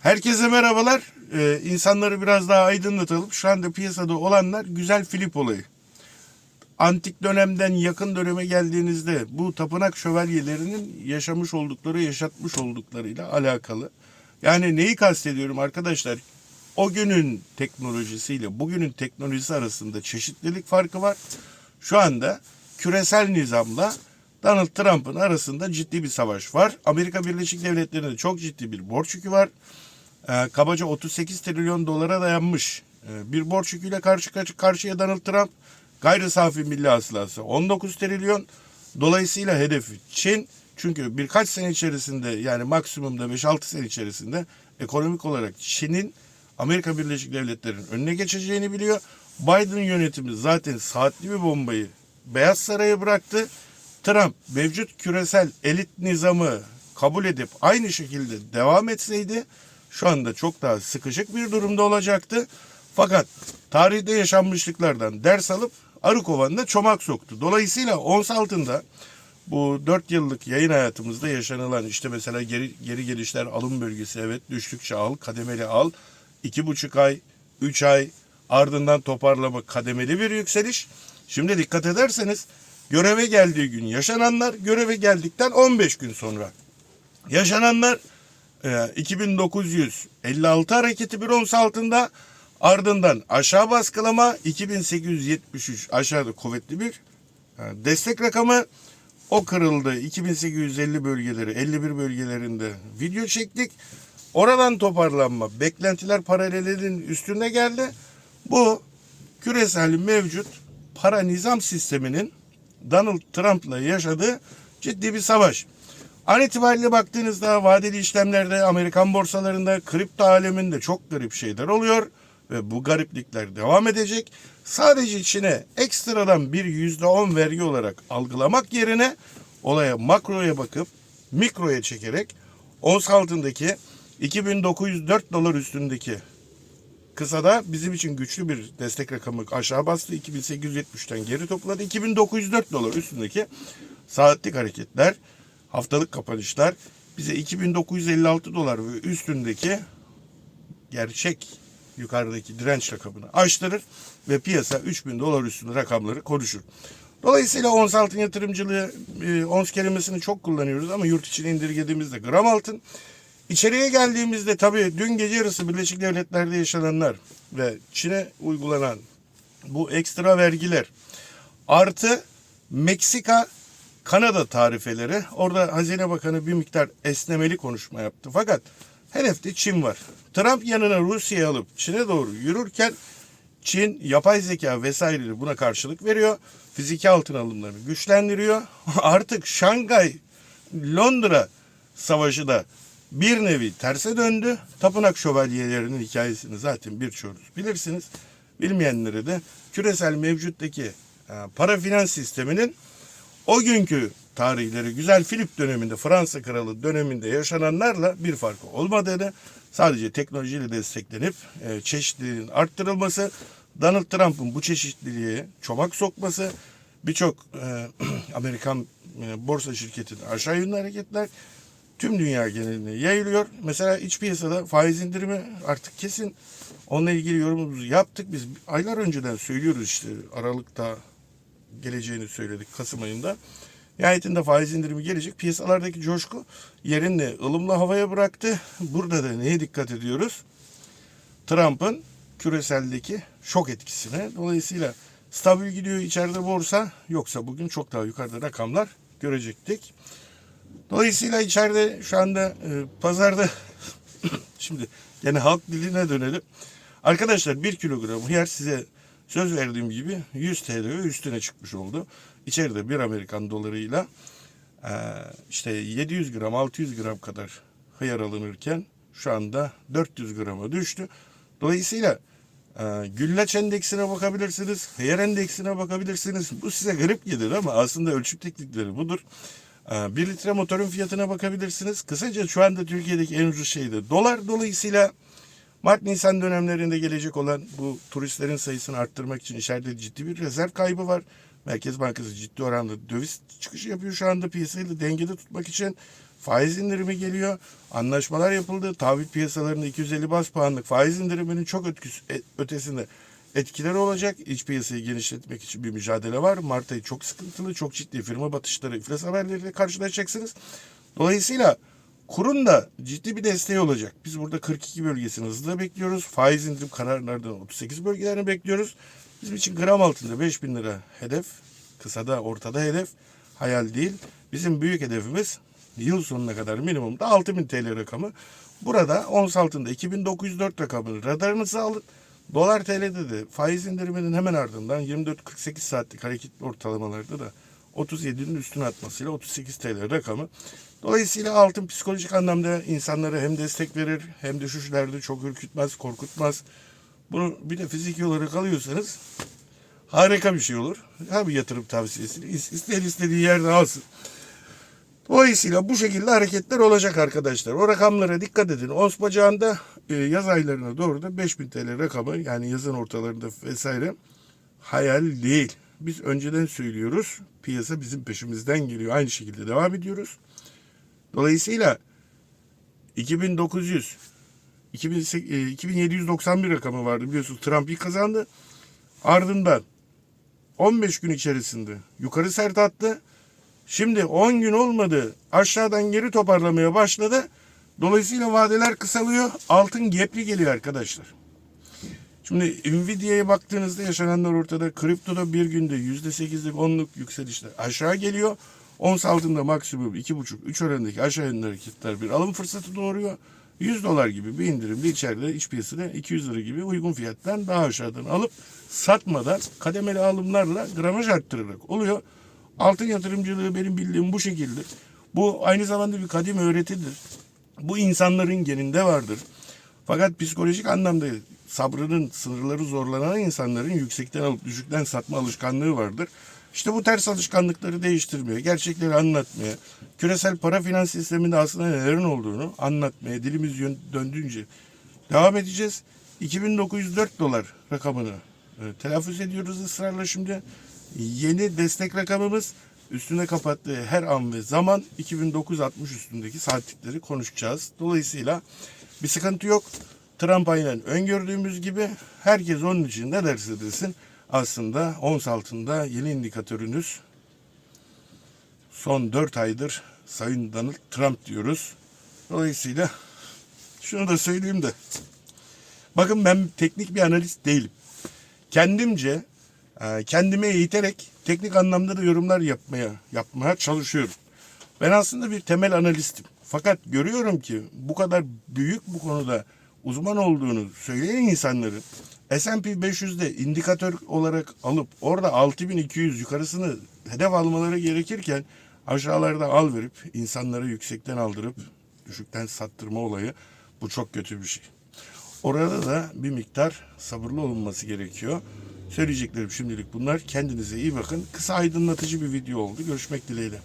Herkese merhabalar. Ee, insanları biraz daha aydınlatalım. Şu anda piyasada olanlar güzel Filip olayı. Antik dönemden yakın döneme geldiğinizde bu tapınak şövalyelerinin yaşamış oldukları, yaşatmış olduklarıyla alakalı. Yani neyi kastediyorum arkadaşlar? O günün teknolojisiyle bugünün teknolojisi arasında çeşitlilik farkı var. Şu anda küresel nizamla Donald Trump'ın arasında ciddi bir savaş var. Amerika Birleşik Devletleri'nde çok ciddi bir borç yükü var. Ee, kabaca 38 trilyon dolara dayanmış ee, bir borç yüküyle karşı- karşıya Donald Trump. Gayri safi milli hasılası 19 trilyon. Dolayısıyla hedefi Çin. Çünkü birkaç sene içerisinde yani maksimumda 5-6 sene içerisinde ekonomik olarak Çin'in Amerika Birleşik Devletleri'nin önüne geçeceğini biliyor. Biden yönetimi zaten saatli bir bombayı Beyaz Saray'a bıraktı. Trump mevcut küresel elit nizamı kabul edip aynı şekilde devam etseydi şu anda çok daha sıkışık bir durumda olacaktı. Fakat tarihte yaşanmışlıklardan ders alıp arı kovanına çomak soktu. Dolayısıyla ons altında bu 4 yıllık yayın hayatımızda yaşanılan işte mesela geri, geri gelişler alım bölgesi evet düştükçe al kademeli al 2,5 ay 3 ay ardından toparlama kademeli bir yükseliş. Şimdi dikkat ederseniz göreve geldiği gün yaşananlar göreve geldikten 15 gün sonra yaşananlar e, 2956 hareketi bir ons altında ardından aşağı baskılama 2873 aşağıda kuvvetli bir e, destek rakamı. O kırıldı 2850 bölgeleri 51 bölgelerinde video çektik. Oradan toparlanma beklentiler paralelinin üstüne geldi. Bu küresel mevcut para nizam sisteminin Donald Trump'la yaşadığı ciddi bir savaş. An itibariyle baktığınızda vadeli işlemlerde Amerikan borsalarında kripto aleminde çok garip şeyler oluyor ve bu gariplikler devam edecek. Sadece içine ekstradan bir yüzde on vergi olarak algılamak yerine olaya makroya bakıp mikroya çekerek ons altındaki 2904 dolar üstündeki kısada bizim için güçlü bir destek rakamı aşağı bastı. 2870'ten geri topladı. 2904 dolar üstündeki saatlik hareketler, haftalık kapanışlar bize 2956 dolar ve üstündeki gerçek yukarıdaki direnç rakamını aştırır ve piyasa 3000 dolar üstünde rakamları konuşur. Dolayısıyla ons altın yatırımcılığı, e, ons kelimesini çok kullanıyoruz ama yurt içine indirgediğimizde gram altın. İçeriye geldiğimizde tabii dün gece yarısı Birleşik Devletler'de yaşananlar ve Çin'e uygulanan bu ekstra vergiler artı Meksika Kanada tarifeleri orada Hazine Bakanı bir miktar esnemeli konuşma yaptı. Fakat hedefte Çin var. Trump yanına Rusya'yı alıp Çin'e doğru yürürken Çin yapay zeka vesaireleri buna karşılık veriyor. Fiziki altın alımlarını güçlendiriyor. Artık Şangay, Londra savaşı da bir nevi terse döndü. Tapınak şövalyelerinin hikayesini zaten birçoğunuz bilirsiniz. Bilmeyenlere de küresel mevcuttaki e, para finans sisteminin o günkü tarihleri güzel Filip döneminde Fransa kralı döneminde yaşananlarla bir farkı olmadığını sadece teknolojiyle desteklenip e, çeşitliliğin arttırılması Donald Trump'ın bu çeşitliliğe çomak sokması birçok e, Amerikan e, borsa şirketinin aşağı yönlü hareketler tüm dünya geneline yayılıyor. Mesela iç piyasada faiz indirimi artık kesin. Onunla ilgili yorumumuzu yaptık. Biz aylar önceden söylüyoruz işte Aralık'ta geleceğini söyledik Kasım ayında. Nihayetinde faiz indirimi gelecek. Piyasalardaki coşku yerini ılımlı havaya bıraktı. Burada da neye dikkat ediyoruz? Trump'ın küreseldeki şok etkisine. Dolayısıyla stabil gidiyor içeride borsa. Yoksa bugün çok daha yukarıda rakamlar görecektik. Dolayısıyla içeride şu anda e, pazarda şimdi yine halk diline dönelim. Arkadaşlar 1 kilogram hıyar size söz verdiğim gibi 100 TL üstüne çıkmış oldu. İçeride 1 Amerikan dolarıyla e, işte 700 gram 600 gram kadar hıyar alınırken şu anda 400 grama düştü. Dolayısıyla e, güllaç endeksine bakabilirsiniz, hıyar endeksine bakabilirsiniz. Bu size garip gelir ama aslında ölçüm teknikleri budur. Ee, 1 litre motorun fiyatına bakabilirsiniz. Kısaca şu anda Türkiye'deki en ucuz şey de dolar. Dolayısıyla Mart Nisan dönemlerinde gelecek olan bu turistlerin sayısını arttırmak için içeride ciddi bir rezerv kaybı var. Merkez Bankası ciddi oranda döviz çıkışı yapıyor şu anda piyasayı dengede tutmak için. faiz indirimi geliyor. Anlaşmalar yapıldı. Tahvil piyasalarında 250 bas puanlık faiz indiriminin çok e- ötesinde etkileri olacak. İç piyasayı genişletmek için bir mücadele var. Mart ayı çok sıkıntılı, çok ciddi firma batışları, iflas haberleriyle karşılaşacaksınız. Dolayısıyla kurun da ciddi bir desteği olacak. Biz burada 42 bölgesini hızla bekliyoruz. Faiz indirim kararlarından 38 bölgelerini bekliyoruz. Bizim için gram altında 5000 lira hedef. Kısada ortada hedef. Hayal değil. Bizim büyük hedefimiz yıl sonuna kadar minimumda 6000 TL rakamı. Burada ons altında 2904 rakamını radarınıza alın. Dolar TL'de de faiz indiriminin hemen ardından 24-48 saatlik hareketli ortalamalarda da 37'nin üstüne atmasıyla 38 TL rakamı. Dolayısıyla altın psikolojik anlamda insanlara hem destek verir hem düşüşlerde çok ürkütmez, korkutmaz. Bunu bir de fiziki olarak alıyorsanız harika bir şey olur. Tabii yatırım tavsiyesi. İsteyen istediği yerde alsın. Dolayısıyla bu şekilde hareketler olacak arkadaşlar. O rakamlara dikkat edin. Ons bacağında e, yaz aylarına doğru da 5000 TL rakamı yani yazın ortalarında vesaire hayal değil. Biz önceden söylüyoruz. Piyasa bizim peşimizden geliyor. Aynı şekilde devam ediyoruz. Dolayısıyla 2900 2008, e, 2791 rakamı vardı biliyorsunuz. Trump ilk kazandı. Ardından 15 gün içerisinde yukarı sert attı. Şimdi 10 gün olmadı. Aşağıdan geri toparlamaya başladı. Dolayısıyla vadeler kısalıyor. Altın gepli geliyor arkadaşlar. Şimdi Nvidia'ya baktığınızda yaşananlar ortada. Kriptoda bir günde %8'lik 10'luk yükselişler aşağı geliyor. Ons altında maksimum 2,5-3 oranındaki aşağı yönlü hareketler bir alım fırsatı doğuruyor. 100 dolar gibi bir indirimde içeride iç piyasada 200 lira gibi uygun fiyattan daha aşağıdan alıp satmadan kademeli alımlarla gramaj arttırarak oluyor. Altın yatırımcılığı benim bildiğim bu şekilde. Bu aynı zamanda bir kadim öğretidir. Bu insanların geninde vardır. Fakat psikolojik anlamda sabrının sınırları zorlanan insanların yüksekten alıp düşükten satma alışkanlığı vardır. İşte bu ters alışkanlıkları değiştirmeye, gerçekleri anlatmaya, küresel para finans sisteminde aslında nelerin olduğunu anlatmaya dilimiz döndüğünce devam edeceğiz. 2904 dolar rakamını e, telaffuz ediyoruz ısrarla şimdi. Yeni destek rakamımız üstüne kapattığı her an ve zaman 2960 üstündeki saatlikleri konuşacağız. Dolayısıyla bir sıkıntı yok. Trump aynen öngördüğümüz gibi herkes onun için ne derse desin aslında ons altında yeni indikatörünüz son 4 aydır Sayın Donald Trump diyoruz. Dolayısıyla şunu da söyleyeyim de bakın ben teknik bir analist değilim. Kendimce e, kendime eğiterek teknik anlamda da yorumlar yapmaya yapmaya çalışıyorum. Ben aslında bir temel analistim. Fakat görüyorum ki bu kadar büyük bu konuda uzman olduğunu söyleyen insanların S&P 500'de indikatör olarak alıp orada 6200 yukarısını hedef almaları gerekirken aşağılarda al verip insanları yüksekten aldırıp düşükten sattırma olayı bu çok kötü bir şey. Orada da bir miktar sabırlı olunması gerekiyor. Söyleyeceklerim şimdilik bunlar. Kendinize iyi bakın. Kısa aydınlatıcı bir video oldu. Görüşmek dileğiyle.